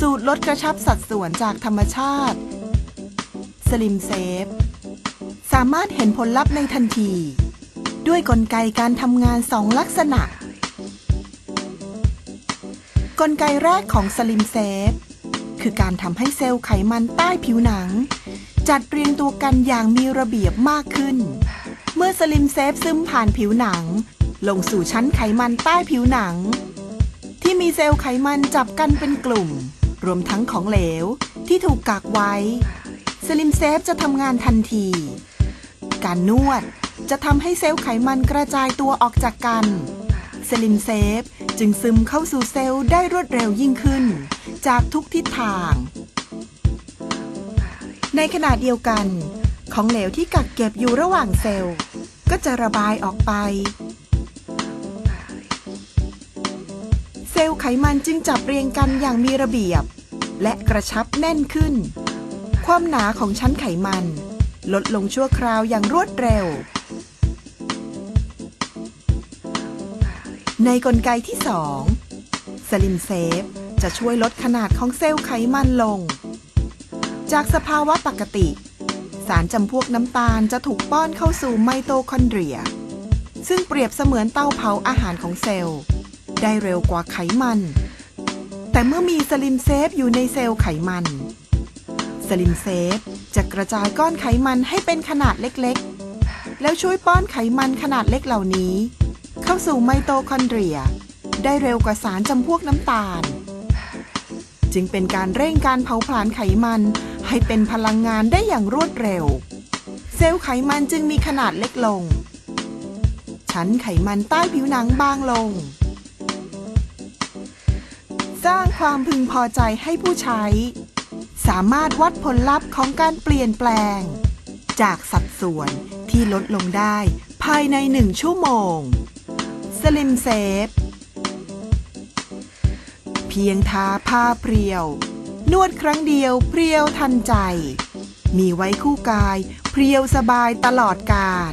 สูตรลดกระชับสัดส่วนจากธรรมชาติ สลิมเซฟ สามารถเห็นผลลัพธ์ในทันที ด้วยกลไกการทำงานสองลักษณะ กลไกแรกของสลิมเซฟ คือการทำให้เซลล์ไขมันใต้ผิวหนัง จัดเรียงตัวกันอย่างมีระเบียบมากขึ้น เมื่อสลิมเซฟซึมผ่านผิวหนัง ลงสู่ชั้นไขมันใต้ผิวหนัง ที่มีเซลล์ไขมันจับกันเป็นกลุ่ม รวมทั้งของเหลว ที่ถูกกักไว้ สลิมเซฟจะทำงานทันที การนวดจะทำให้เซลล์ไขมันกระจายตัวออกจากกัน สลิมเซฟจึงซึมเข้าสู่เซลล์ได้รวดเร็วยิ่งขึ้น จากทุกทิศทาง ในขณะเดียวกัน ของเหลวที่กักเก็บอยู่ระหว่างเซลล์ ก็จะระบายออกไป ซลล์ไขมันจึงจับเรียงกันอย่างมีระเบียบ และกระชับแน่นขึ้น ความหนาของชั้นไขมัน ลดลงชั่วคราวอย่างรวดเร็ว ในกลไกที่2สลิมเซฟจะช่วยลดขนาดของเซลล์ไขมันลง จากสภาวะปกติ สารจำพวกน้ำตาลจะถูกป้อนเข้าสู่ไมโตคอนเดรีย ซึ่งเปรียบเสมือนเตาเผาอาหารของเซลล์ ได้เร็วกว่าไขมัน แต่เมื่อมีสลิมเซฟอยู่ในเซลล์ไขมัน สลิมเซฟจะกระจายก้อนไขมันให้เป็นขนาดเล็กๆ แล้วช่วยป้อนไขมันขนาดเล็กเหล่านี้ เข้าสู่ไมโตคอนเดรีย ได้เร็วกว่าสารจำพวกน้ำตาล จึงเป็นการเร่งการเผาผลาญไขมันให้เป็นพลังงานได้อย่างรวดเร็ว เซลล์ไขมันจึงมีขนาดเล็กลง ชั้นไขมันใต้ผิวหนังบางลง สร้างความพึงพอใจให้ผู้ใช้ สามารถวัดผลลัพธ์ของการเปลี่ยนแปลง จากสัดส่วนที่ลดลงได้ภายในหนึ่งชั่วโมงสลิมเซฟเพียงทาผ้าเพรียว นวดครั้งเดียวเพรียวทันใจ มีไว้คู่กายเพรียวสบายตลอดการ